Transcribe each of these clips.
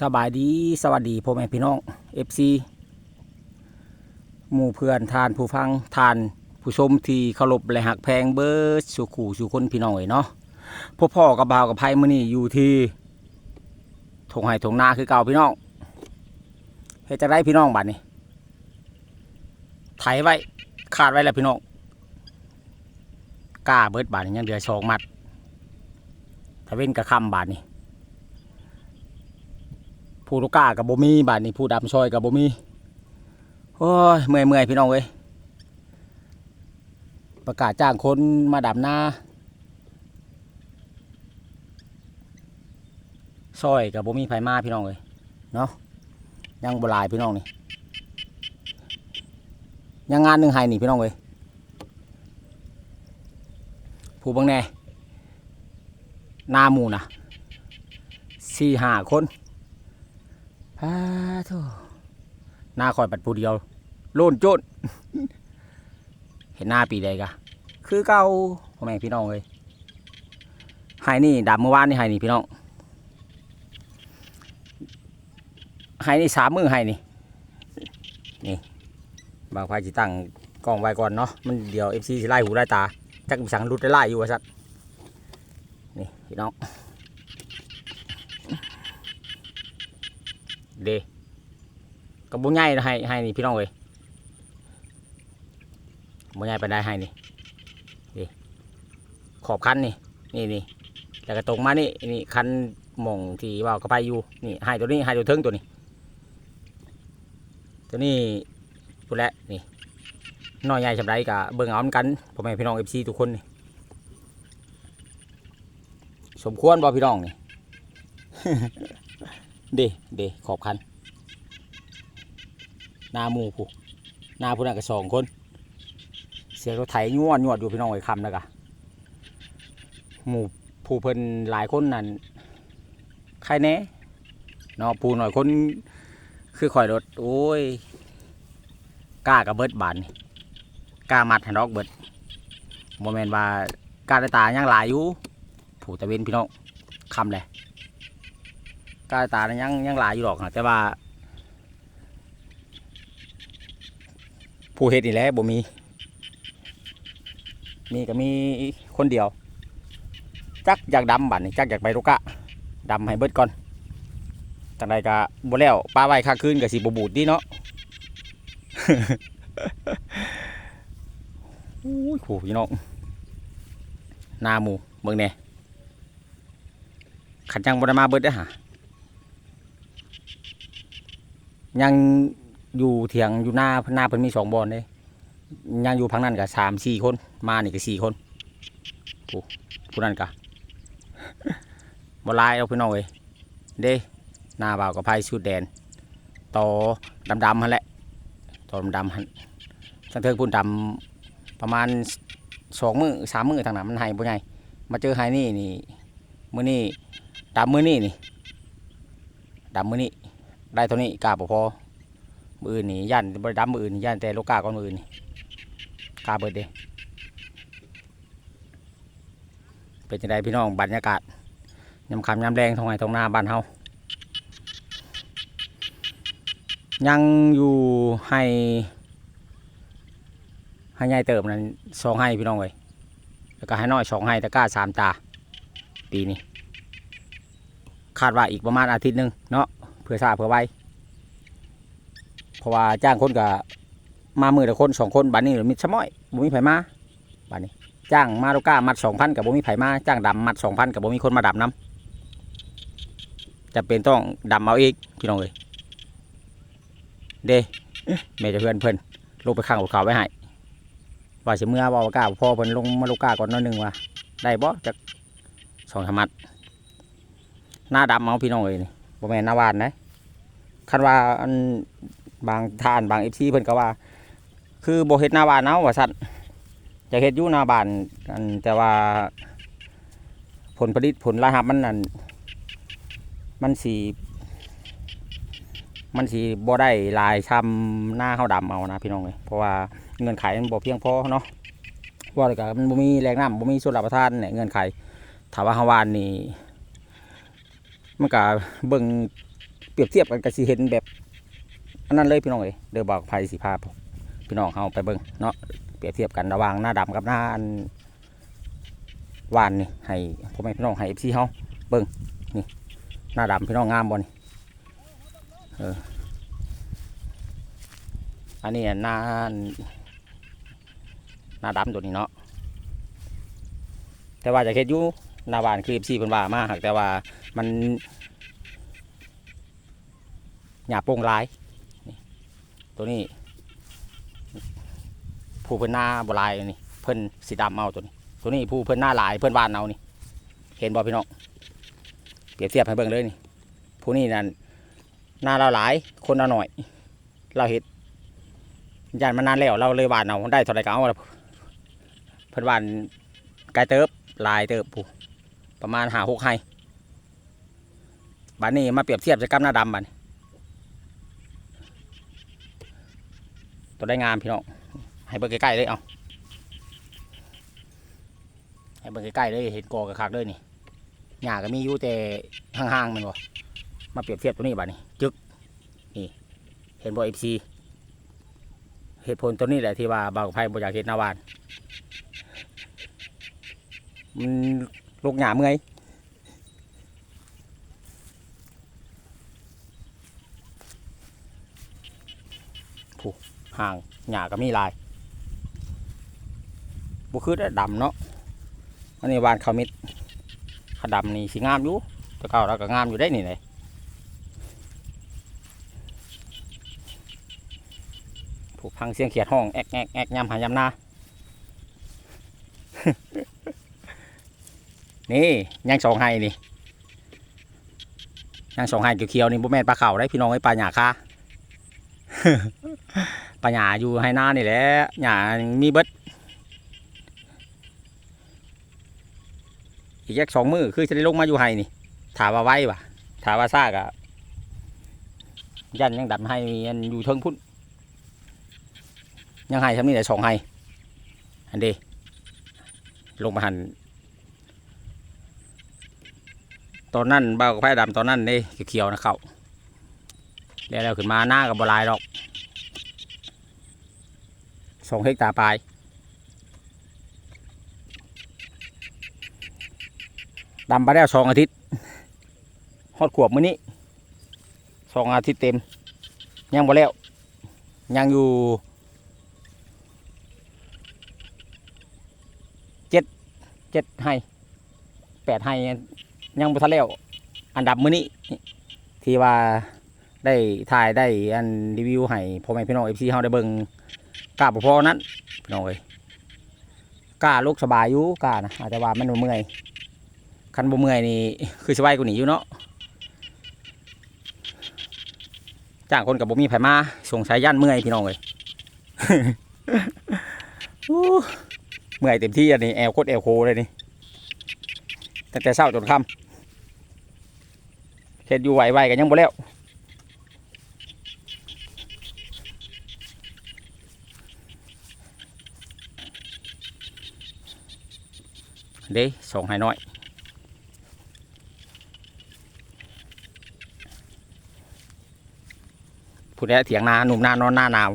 สบายดีสวัสดีพ่อแม่พี่น้อง FC หมู่เพื่อนทานผู้ฟังทานผู้ชมที่เคารพและหักแพงเบิร์ดสู่ขู่สู่คนพี่น้องเอ๋ยเนาะพ่อพ่อกับบ่าวกับไพ่มื้อนี้อยู่ที่ทงไห้ทงนาคือเก่าพี่น้องเฮ็ดจะได้พี่น้องบัดนี้ไถไว้ขาดไว้แล้วพี่น้องกล้าเบิดบาดนี้ยังเหลือสองมัดถ้าเว้นกระคำบาดนี้ ผู้ลูกกากับบ่มีบาดนี้ผู้ดำซอยกับบ่มีโอ้ยเมื่อยเมื่อยพี่น้องเอ้ยประกาศจ้างคนมาดำหน้าซอยกับบ่มีไผมาพี่น้องเอ้ยเนาะยังบลายพี่น้องนี่ยังงานหนึ่งไห้นี่พี่น้องเอ้ยผู้บังแน่นาหมูนะสี่ห้าคน พาโธ่หน้าคอยปัดผู้เดียว โลนโจนเห็นหน้าปีใดกะ คือเก่าพ่อแม่พี่น้องเลยไห้นี่ดำเมื่อวานนี่ไห้นี่พี่น้องไห้นี่สามมือไห้นี่ นี่ บางไฟจิตั้งกล้องไว้ก่อนเนาะ มันเดี๋ยวเอฟซีไล่หูไล่ตาจักมีสังรุดได้ไล่อยู่ว่าสัตว์นี่พี่น้อง เดกับบุญใหญ่ให้ให้นี่พี่น้องเลยบุญใหญ่ไปได้ให้นี่เดขอบคันนี่นี่นี่แล้วก็ตรงมานี่นี่คันหม่องที่ว่ากระไปอยู่นี่ให้ตัวนี้ให้ตัวเทิงตัวนี้ ตัวนี้พูดแล้วนี่น้อยใหญ่ชำไรกับเบิ่งเอาเหมือนกันพ่อแม่พี่น้องเอฟซีทุกคนนี่สมควรบ่พี่น้องนี่ เดเดขอบคันหนาหมูผู้หนาผู้นั้นก็สองคน เสียงรถไถยวดยวดอยู่พี่น้องไอ้คำนะกะหมู่ผู้เพิ่นหลายคนนั่นใครแน่เนาะผู้หน่อยคนคือข่อยรถโอ้ยกล้ากับเบิดบานกล้ามัดหันดอกเบิดโมเมนต์ว่ากล้าได้ตายังหลายอยู่ผู้ตะเวนพี่น้องคำเลย กายตาเนี่ยยังยังหลายอยู่หรอกอะแต่ว่า ผู้เฮ็ดนี่แหละบ่มี มีก็มีคนเดียว จักอยากดำบัดนี่จักอยากไปลูกกะดำให้เบิดก่อนจังใดก็บ่แล้วปลาไว้ค่าคืนก็สิบ่บูดดีเนาะอุ้ยโหพี่น้องนาหมูเบิ่งแหน่ขันจังบ่ได้มาเบิดเด้อหะ ยังอยู่เถียงอยู่หน้าหน้าเพิ่นมีสองบอลเลยยังอยู่พังนั้นกับสามสี่คน มานี่ก็สี่คนผู้ผู้นั้นกะบหลายเอาพี่น้องเอ้ยเด้หน้าบ่าวกับไพ่ชุดแดนต่อดำดำฮันแหละต่อดำดำฮันสังเทิงพุ่นดำประมาณสองมือสามมือทางนั้นมันใหายบ่ใหญ่มาเจอไฮนี่นี่มือนี่ดำมือนี่นี่ดำมือนี่ ได้เท่านี้กาบพอมืออื่นนี่ย่านบริดำมืออื่นย่านแต่ลูกาก่อนมืออื่นนี่กาเบิดเด้เป็นจังไดพี่น้องบรรยากาศยำคำยำแรงทองไห้ทองนาบ้านเฮายังอยู่ให้ให้ใหญ่เติมนั้นสองให้พี่น้องเลยแล้วก็ให้น้อยสองให้ตะกร้าสามตาปีนี้คาดว่าอีกประมาณอาทิตย์หนึ่งเนาะ พื่อทราบเพื่อไว้เพราะว่าจ้างคนกับมามือละคนสองคนบัดนี้หรือมีชะม้อยบ่มีไผมาบัดนี้ จ้างมาลูก้ามัดสองพันกับบ่มีไผมาจ้างดำมัดสองพันกับบ่มีคนมาดำน้ำจะเป็นต้องดำเอาอีกพี่น้องเลยเด้แม่จะเพื่อนเพิ่นลงไปข้างรถเขาไว้ให้ว่าสิเมื่อว่าลูก้าพ่อเพิ่นลงมาลูก้าก่อนหน้อยหนึงว่าได้บ่จากสองสามมัดหน้าดำเอาพี่น้องเลยนี่ บ่แม่นนาวานนะคันว่าอันบางท่านบางเอฟซีเพิ่นก็ว่า คือบ่เฮ็ดนาวานเอาว่าซั่นจะเฮ็ดอยู่นาบ้านอันแต่ว่า ผลผลิตผลรายรับมันนั่นมันสิมันสิบ่ได้ลายช้ำหน้าเฮาดำเอานะพี่น้องเอ้ยเพราะว่าเงินไขมันบ่เพียงพอเนาะว่าแล้วก็มันบ่มีแรงน้ำบ่มีส่วนรับประทานเนี่ยเงินไขถ้าว่าเฮาวานนี่ มันก็เบิ่งเปรียบเทียบกันก็สิเห็นแบบอันนั้นเลยพี่น้องเอ้ยเดี๋ยวบอกภัยสิพาพี่น้องเฮาไปเบิ่งเนาะเปรียบเทียบกันระหว่างหน้าดำกับหน้าอันวานนี่ให้พ่อแม่พี่น้องให้ FC เฮาเบิ่งนี่หน้าดำพี่น้องงามบ่นี่เอออันนี้หน้าหน้าดำตัวนี้เนาะแต่ว่าจะเฮ็ดอยู่ หน้าวานคือ FC เพิ่นว่ามาหากแต่ว่ามันหยาโป่งลายตัวนี้ ผู้เพิ่นหน้าบลายนี่เพิ่นสีดำเอาตัวนี้ ตัวนี้ผู้เพิ่นหน้าลายเพิ่นวานเอานี่ เห็นบ่พี่น้องเปรียบเทียบให้เบิ่งเลยนี่ ผู้นี้นั่นหน้าเราหลายคนเราหน่อย เราเห็ดยานมานานแล้วเราเลยวานเอาได้เท่าไรก็เอาเพิ่นวานไกลเติบลายเติบผู้ ประมาณหาหกไฮบัดนี้มาเปรียบเทียบจะกับหน้าดำบันตัวได้งามพี่น้องให้เบิ่งใกล้ๆเลยเอาให้เบิ่งใกล้ๆเลยเห็นกอกระคักเลยนี่หญ้าก็มีอยู่แต่ห่างๆมันบ่มาเปรียบเทียบตัวนี้บัดนี้ จึกนี่เห็นบ่เอฟซีเหตุผลตัวนี้แหละที่ว่าบางไพ่บ่อยากเห็นหนาวานมัน ลูกหญ้าเมื่อยห่างหญ้าก็มีลายบุคือได้ดำเนาะอันนี้วานเขามิดขดำนี่สิงามอยู่ต่เก่าเราก็งามอยู่ได้นี่เลยผูกพังเสียงเขียดห้องแอกแอกแอกยำหายำหน้า นี่ยังสองไห้นี่ยังสองไห้เขียวๆนี่บุแม่นปลาเข่าได้พี่น้องไอ้ปลาหยาคาปลาหยาอยู่ให้หน้านี่แหละหยามีเบิดอีกแค่สองมือคือจะได้ลงมาอยู่ให้นี่ถามว่าไว้ปะถามว่าซากอะยันยังดับให้ยันอยู่เทิงพุ่นยังให้ทำนี่แต่สองให้อันเดีลงมาหัน ตอนนั้นบ้ากับไผ่ดำตอนนั้นเด้เขียวๆนะเขาแล้วแล้วขึ้นมาหน้ากับบลายดอกสองเฮกตาร์ปลายดำไปแล้วสองอาทิตย์ฮอดขวบมื้อนี้สองอาทิตย์เต็ม ยังบ่แล้ว ยังอยู่เจ็ดเจ็ดให้แปดให้ ยังบ่ทันแล้ว อันดับมื้อนี้ที่ว่าได้ถ่ายได้อันรีวิวให้พ่อแม่พี่น้องเอฟซีเฮาได้เบิ่งกล้าบ่พอนั้นพี่น้องเอ้ยกล้าลูกสบายอยู่กล้านะอาจจะว่ามันบ่เมื่อยคันบ่เมื่อยนี่คือสบายกว่านี้อยู่เนาะจ้างคนกับบ่มีไผมาส่งสายยันเมื่อยพี่น้องเอ้ยเมื่อยเต็มที่อันนี้แอลโคตรแอลโคเลยนี่ตั้งแต่เช้าจนค่ำ เฮ็ดอยู่ไหวๆกันยังบ่แล้วเด้ส่งให้น้อยผู้ใดเถียงนาหนุ่มนานอนหน้าหนาว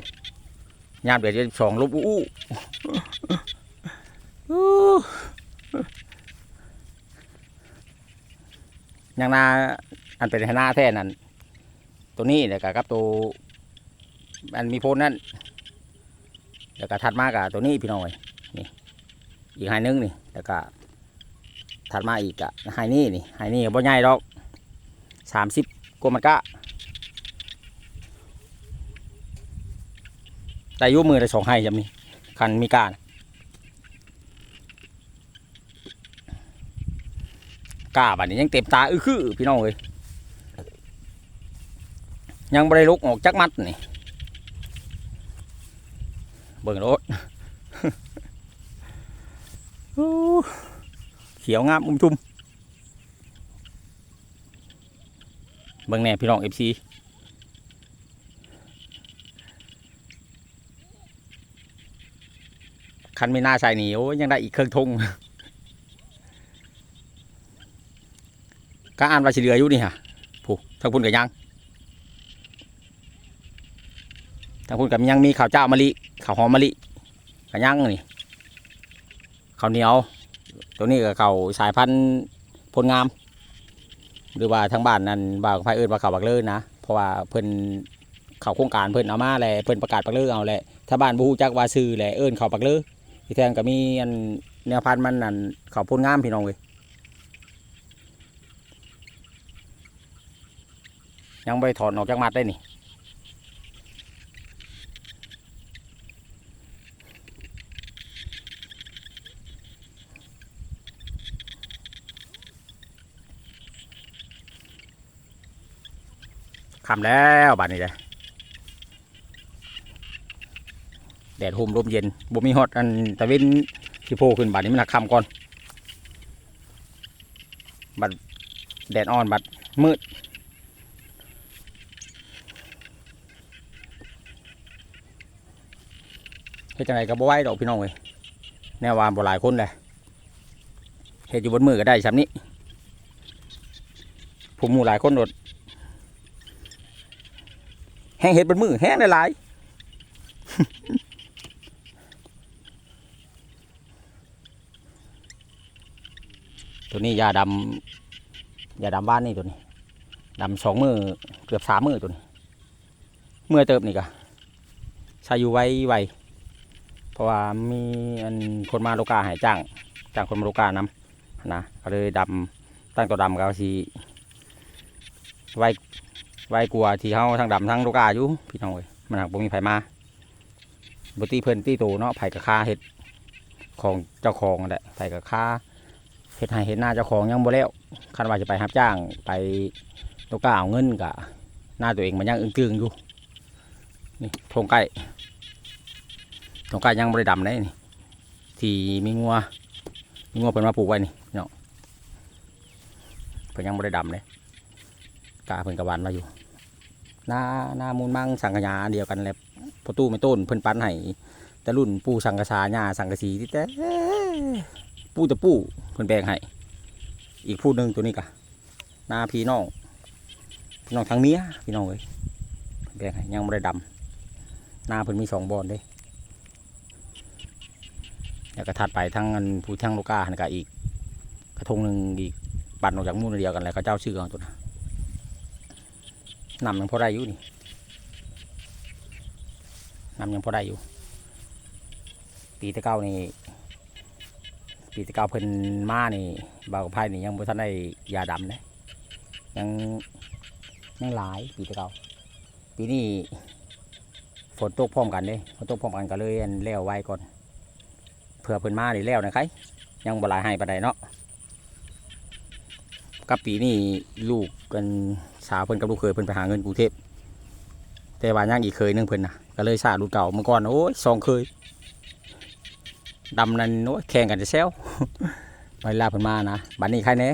ยามเดี๋ยวจะสองลูกอู้อู้อู้ยังนา อันเป็นหน้าแท่นั้นตัวนี้เดี๋ยวกับตัวอันมีโพนนั่นเดี๋ยวก็ถัดมากับตัวนี้พี่น้อยนี่อีกไฮนึงนี่แล้วก็ถัดมาอีกอะไฮนี่นี่ไฮนี่บ่ใหญ่ดอกสามสิบกว่ามันกะแต่ยุมือได้สองไฮจำนี่คันมีการกาบัดนี้ยังเต็มตาอื้อคือพี่น้องเลย ยังไม่ได้ลุกออกจักมัดนี่ เบิ่งรถเขียวงามอุ้มทุ่มเบิ่งแน่พี่น้องเอฟซีคันไม่น่าใส่หนีโอ้ยยังได้อีกเครื่องทงก็อ่านว่าสิเหลืออยู่นี่ฮะผู้ทั้งพุ่นกับยัง ทางคุณกับยังมีข้าวเจ้ามะลิข้าวหอมมะลิกับยังนี่ข้าวเหนียว ตัวนี้ก็ข้าวสายพันธุ์พลงาม หรือว่าทางบ้านนั้นบ่าวกับไฟเอิญว่าข้าวบักเลอนะเพราะว่าเพิ่นเข้าโครงการเพิ่นเอามาแหละเพิ่นประกาศบักเลอเอาแหละถ้าบ้านบฮูจักว่าซื้อแหละเอิญข้าวบักเลอที่แทงก็มีอันแนวพันธุ์มันนั่นข้าวพลงามพี่น้องเว้ยยังไม่ถอนออกจากมัดได้นี่ คำแล้วบาดนี้เลยแดดหุ่มลมเย็นบ่มีฮอดอันตะเวนที่โผล่ขึ้นบาดนี้มันหักคำก่อน บัดแดดอ่อนบัดมืดเฮ็ดจังไงก็บ่ไหวดอกพี่น้องเว้ยแนววานบ่หลายคนเลยเฮ็ดอยู่บนมือก็ได้ซ้ำนี้ผู้หมู่หลายคนโดด งเห็ดบนมือแห้งหลายตัวนี้ยาดำยาดำบ้านนี่ตัวนี้ดำสองมือเกือบสามมือตัวนี้เมื่อเติบนี่กะใช้อยู่ไว้ไวเพราะว่ามีอันคนมาโลกาหายจ้างจ้างคนมาโลกานำนะก็เลยดำตั้งตัวดำก็สีไว ไว้กลัวที่เฮาทั้งดำทั้งลูกกาอยู่พี่น้องเอ้ยมันหักบ่มีไผมาบ่ตีเพิ่นตีโตเนาะไผกับคาเฮ็ดของเจ้าของนั่นแหละไผกับคาเฮ็ดให้เฮ็ดหน้าเจ้าของยังบ่แล้วคันว่าจะไปรับจ้างไปลูกกาเอาเงินกะหน้าตัวเองมันยังอึ้งตึงอยู่นี่ทงไก่ทงไก่ยังบ่ได้ดำได้นี่ที่มีงัวมีงัวเพิ่นมาปลูกไว้นี่เนาะเพิ่นยังบ่ได้ดำเลย กาเพิ่นกะวันมาอยู่หน้าหน้ามูลมังสังกยาเดียวกันแหละพอตู้ไม่ต้นเพิ่นปั้นให้แต่รุ่นปู่สังกะสาญาสังกะสีที่แต่ปู่ตะปู่เพิ่นแบ่งให้อีกผู้หนึ่งตัวนี้กะหน้าพี่น้องพี่น้องทางเมียพี่น้องเอ้ยเพิ่นแบ่งให้ยังไม่ได้ดำหน้าเพิ่นมีสองบอนเด้แล้วก็ถัดไปทั้งผู้ทั้งโลกาหันกะอีกกระทงหนึ่งอีกปันออกจากมูลเดียวกันแล้วก็เจ้าชื่อเอาตัวนะ นำยังพอได้อยู่นี่นำยังพอได้อยู่ ปีตะเก้านี่ปีตะเก้าเพิ่นมานี่บาวกับไพ่นี่ยังบ่ทันได้ยาดำเลยยังยังหลายปีตะเก้าปีนี้ฝนตกพร้อมกันเด้ฝนตกพร้อมกันก็เลยแล้วไว้ก่อนเผื่อเพิ่นมานี่แล้วนะใครยังบ่หลายให้ปานใดเนาะกับปีนี้ลูกกัน สาวเพิ่นกับลูกเคยเพิ่นไปหาเงินกรุงเทพแต่ว่ายังอีกเคยหนึงเพิ่นนะก็เลยสาดูเก่าเมื่อก่อนโอ้ยสองเคยดำนั่นโอ้ยแข่งกันจะแซวเวลาเพิ่นมานะบัดนี้ใครเน่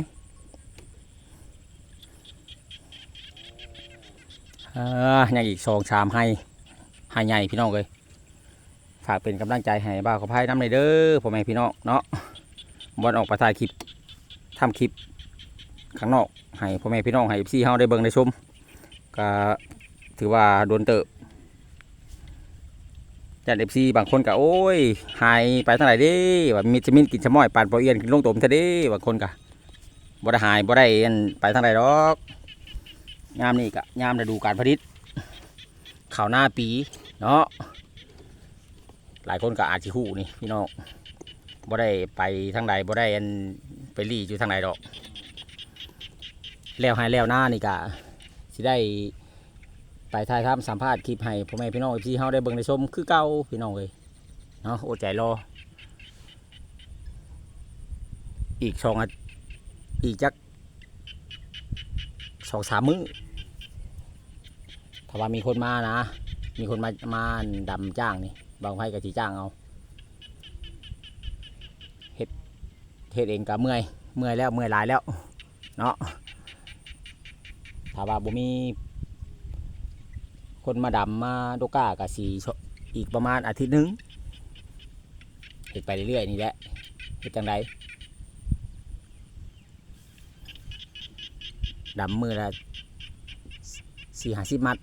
เอ่อยังอีกสองชามให้ให้ใหญ่พี่น้องเลยฝากเป็นกำลังใจให้บ่าขอพายน้ำในอยเด้อพ่อแม่พี่น้องเนาะบอลออกไปถ่ายคลิปทำคลิป ข้างนอกให้พ่อแม่พี่น้องให้พี่เฮาได้เบิ่งได้ชมก็ถือว่าโดนเติบจากเอฟซีบางคนก็โอ้ยหายไปทางไหนเด้ว่ามีจะมินกินชะม้อยปานปอเอียนกินลงตมเทเด้บางคนก็บ่ได้หายบ่ได้อันไปทางไหนดอกยามนี้ก็ยามฤดูการผลิตข้าวหน้าปีเนาะหลายคนก็อาจสิฮู้นี่พี่น้องบ่ได้ไปทางใดบ่ได้อันไปรีอยู่ทางไหนดอก แล้วให้แล้วหน้านี่กะสิได้ไปถ่ายทำสัมภาษณ์คลิปให้พ่อแม่พี่น้องพี่เฮาได้เบิ่งได้ชมคือเก่าพี่น้องเลยเนาะอดใจรอ อีกสองอีกจักสองสามมื้อถ้าว่ามีคนมานะ มีคนมามาดำจ้างนี่บางไพ่ก็สิจ้างเอาเฮ็ดเฮ็ดเองก็เมื่อย เมื่อยแล้วเมื่อยหลายแล้ว เนาะ ถ้าว่าบ่มี คนมาดำมาโดก้ากับสีอีกประมาณอาทิตย์หนึงเห็ดไปเรื่อยๆนี่แหละเห็ดจังไดดำมือละสี่ห้าสิบมัด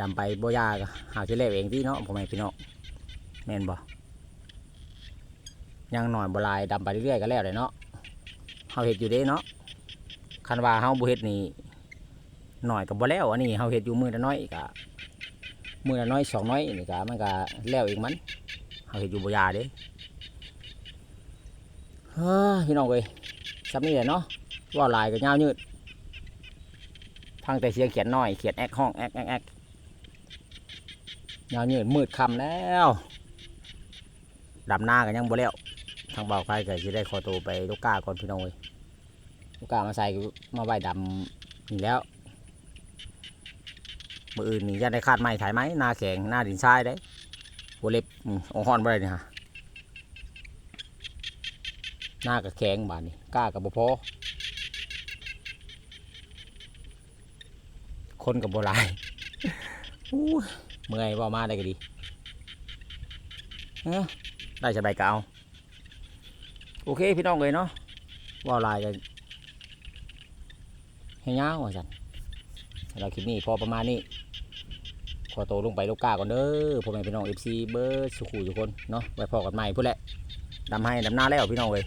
ดำไปบ่ยากหาที่เล็บเองที่เนาะพ่อแม่พี่น้องแม่นบ่ยังหน่อยบ่ลายดำไปเรื่อยๆก็แล้วเลยเนาะเฮาเฮ็ดอยู่เด้เนาะ คันว่าเฮาบ่เฮ็ดนี่หน่อยก็บ่แล้วอันนี้เฮาเฮ็ดอยู่มือละน้อยก็มือละน้อยสองน้อยนี่ก็มันก็แล้วเองมันเฮาเฮ็ดอยู่บ่ยาเด้เฮ้อพี่น้องเอ้ยซับนี่แหละเนาะว่าหลายก็ยาวยืดฟังแต่เสียงเขียนน้อยเขียนแอกห้องแอกแอกแอกยาวยืดมืดคำแล้วดำหน้ากันยังบ่แล้วทางเบาไฟก็จะได้ขอตัวไปลูกกาก่อนพี่น้องเว้ย ลูกกามาใส่มาไว้ดำนี่แล้วมืออื่นนี่จะได้คาดไม้ถ่ายไหมหน้าแข็งหน้าดินทรายได้หัวเล็บอืมองหอนบ่ได้นี่ฮะหน้ากับแข็งบาดนี่กล้ากับบ่พอคนกับโบหลายอู้เมื่อยว่ามาได้ก็ดีเอ้อได้สบายเก่าโอเคพี่น้องเลยเนาะว่าลายกัน ให้ยาวสันสำหรับคลิปนี้พอประมาณนี้ขอโตวลงไปลูกกาก่อนเด้อพ่อแม่พี่น้องเอฟซีเบอร์สุขุทุกคนเนาะไว้พอกันใหม่พูดแหละดำให้ดำหน้าแล้วพี่น้องเลย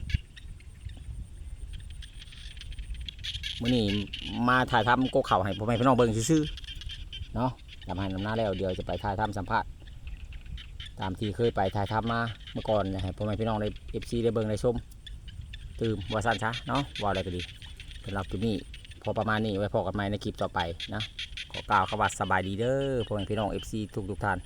มื่อนี้มาถ่ายทำโกเข่าให้พ่อแม่พี่น้องเบิ่งซื่อๆเนาะทำให้น้ำหน้าแล้วเดี๋ยวจะไปถ่ายทำสัมภาษณ์ตามที่เคยไปถ่ายทำมาเมื่อก่อนนะให้พ่อแม่พี่น้องได้เอฟซีได้เบิ่งได้ชมตื่มว่าสั้นซะเนาะว่าอะไรก็ดีเป็นเราคลิปนี้ อประมาณนี้ไว้พอกันใหม่ในคลิปต่อไปนะขอกล่าวคำว่าสบายดีเด้อพ่อแม่พี่น้องเอฟซีทุกทุกท่าน